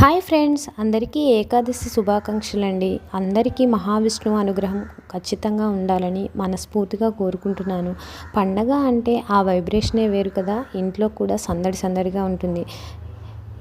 Hi friends అందరికీ ఏకాదశి శుభాకాంక్షలు అండి అందరికీ మహావిష్ణువు అనుగ్రహం ఖచ్చితంగా ఉండాలని మనస్ఫూర్తిగా కోరుకుంటున్నాను. పండగ అంటే ఆ వైబ్రేషనే వేరు కదా ఇంట్లో కూడా సందడి సందడిగా ఉంటుంది.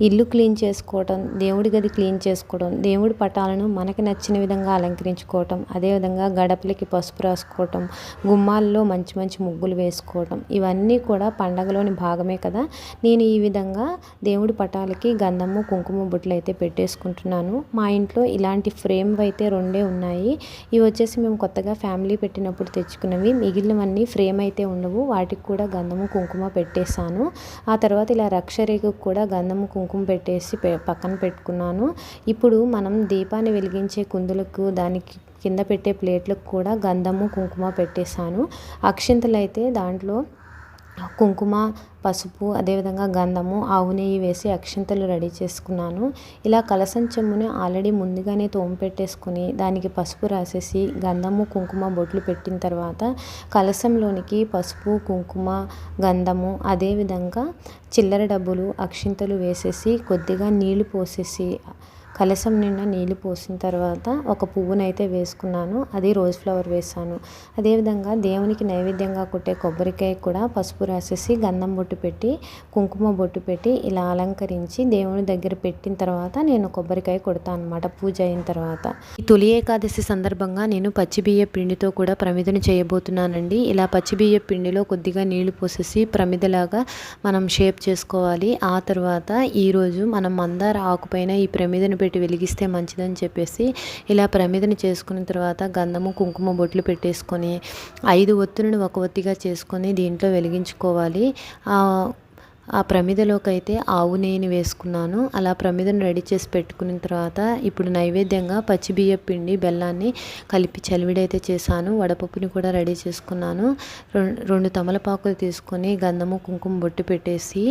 ఇల్లు క్లీన్ చేసుకోవటం దేవుడి గది క్లీన్ చేసుకోవడం దేవుడి పటాలను మనకి నచ్చిన విధంగా అలంకరించుకోవటం అదేవిధంగా గడపలకి పసుపు రాసుకోవటం గుమ్మాల్లో మంచి మంచి ముగ్గులు వేసుకోవటం ఇవన్నీ కూడా పండగలోని భాగమే కదా. నేను ఈ విధంగా దేవుడి పటాలకి గంధము కుంకుమ బుట్టలు అయితే పెట్టేసుకుంటున్నాను. మా ఇంట్లో ఇలాంటి ఫ్రేమ్ అయితే రెండే ఉన్నాయి. ఇవి వచ్చేసి మేము కొత్తగా ఫ్యామిలీ పెట్టినప్పుడు తెచ్చుకున్నవి. మిగిలినవన్నీ ఫ్రేమ్ అయితే ఉండవు. వాటికి కూడా గంధము కుంకుమ పెట్టేశాను. ఆ తర్వాత ఇలా రక్షరేఖకు కూడా గంధము కుంకుమ కుంకుమ పెట్టేసి పక్కన పెట్టుకున్నాను. ఇప్పుడు మనం దీపాన్ని వెలిగించే కుందులకు దానికి కింద పెట్టే ప్లేట్లకు కూడా గంధము కుంకుమ పెట్టేశాను. అక్షింతలు అయితే దాంట్లో కుంకుమ పసుపు అదేవిధంగా గంధము ఆవు నెయ్యి వేసి అక్షింతలు రెడీ చేసుకున్నాను. ఇలా కలసం చెమ్ముని ఆల్రెడీ ముందుగానే తోము పెట్టేసుకుని దానికి పసుపు రాసేసి గంధము కుంకుమ బొట్లు పెట్టిన తర్వాత కలసంలోనికి పసుపు కుంకుమ గంధము అదేవిధంగా చిల్లర డబ్బులు అక్షింతలు వేసేసి కొద్దిగా నీళ్ళు పోసేసి కలసం నిండా నీళ్ళు పోసిన తర్వాత ఒక పువ్వునైతే వేసుకున్నాను. అది రోజ్ ఫ్లవర్ వేసాను అదేవిధంగా దేవునికి నైవేద్యంగా కొట్టే కొబ్బరికాయ కూడా పసుపు రాసేసి గంధం బొట్టు పెట్టి కుంకుమ బొట్టు పెట్టి ఇలా అలంకరించి దేవుని దగ్గర పెట్టిన తర్వాత నేను కొబ్బరికాయ కొడతాను అనమాట పూజ అయిన తర్వాత. ఈ తొలి ఏకాదశి సందర్భంగా నేను పచ్చి బియ్య పిండితో కూడా ప్రమిదను చేయబోతున్నానండి. ఇలా పచ్చి బియ్య పిండిలో కొద్దిగా నీళ్ళు పోసేసి ప్రమిదలాగా మనం షేప్ చేసుకోవాలి. ఆ తర్వాత ఈరోజు మనం మందార ఆకుపైన ఈ ప్రమిదను పెట్టి వెలిగిస్తే మంచిదని చెప్పేసి ఇలా ప్రమిదని చేసుకున్న తర్వాత గంధము కుంకుమ బొట్లు పెట్టేసుకొని ఐదు ఒత్తులను ఒక ఒత్తిగా చేసుకొని దీంట్లో వెలిగించుకోవాలి. ఆ ప్రమిదలోకి అయితే ఆవు నెయ్యిని వేసుకున్నాను. అలా ప్రమిదను రెడీ చేసి పెట్టుకున్న తర్వాత ఇప్పుడు నైవేద్యంగా పచ్చి బియ్య పిండి బెల్లాన్ని కలిపి చలివిడైతే చేశాను. వడపప్పుని కూడా రెడీ చేసుకున్నాను. రెండు తమలపాకులు తీసుకొని గంధము కుంకుమ బొట్టు పెట్టేసి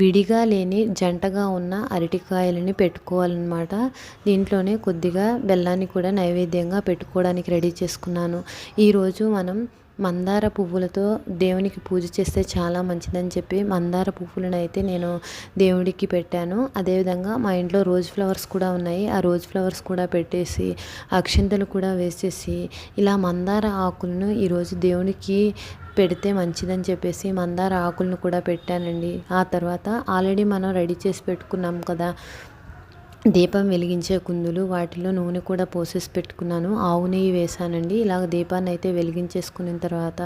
విడిగా లేని జంటగా ఉన్న అరటికాయలని పెట్టుకోవాలన్నమాట. దీంట్లోనే కొద్దిగా బెల్లాన్ని కూడా నైవేద్యంగా పెట్టుకోవడానికి రెడీ చేసుకున్నాను. ఈరోజు మనం మందార పువ్వులతో దేవునికి పూజ చేస్తే చాలా మంచిదని చెప్పి మందార పువ్వులను అయితే నేను దేవుడికి పెట్టాను. అదేవిధంగా మా ఇంట్లో రోజ్ ఫ్లవర్స్ కూడా ఉన్నాయి. ఆ రోజ్ ఫ్లవర్స్ కూడా పెట్టేసి అక్షింతలు కూడా వేసేసి ఇలా మందార ఆకులను ఈరోజు దేవునికి పెడితే మంచిదని చెప్పేసి మందార ఆకులను కూడా పెట్టానండి. ఆ తర్వాత ఆల్రెడీ మనం రెడీ చేసి పెట్టుకున్నాం కదా. దీపం వెలిగించే కుందులు వాటిలో నూనె కూడా పోసేసి పెట్టుకున్నాను. ఆవు నెయ్యి వేసానండి ఇలాగ దీపాన్ని అయితే వెలిగించేసుకున్న తర్వాత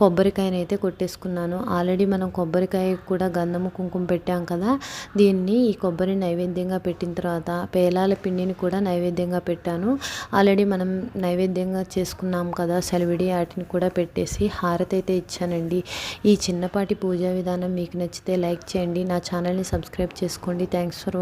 కొబ్బరికాయని అయితే కొట్టేసుకున్నాను. ఆల్రెడీ మనం కొబ్బరికాయ కూడా గంధము కుంకుమ పెట్టాం కదా. దీన్ని ఈ కొబ్బరి నైవేద్యంగా పెట్టిన తర్వాత పేలాల పిండిని కూడా నైవేద్యంగా పెట్టాను. ఆల్రెడీ మనం నైవేద్యంగా చేసుకున్నాం కదా సెలవిడి వాటిని కూడా పెట్టేసి హారతి అయితే ఇచ్చానండి. ఈ చిన్నపాటి పూజా విధానం మీకు నచ్చితే లైక్ చేయండి. నా ఛానల్ని సబ్స్క్రైబ్ చేసుకోండి. Thanks for watching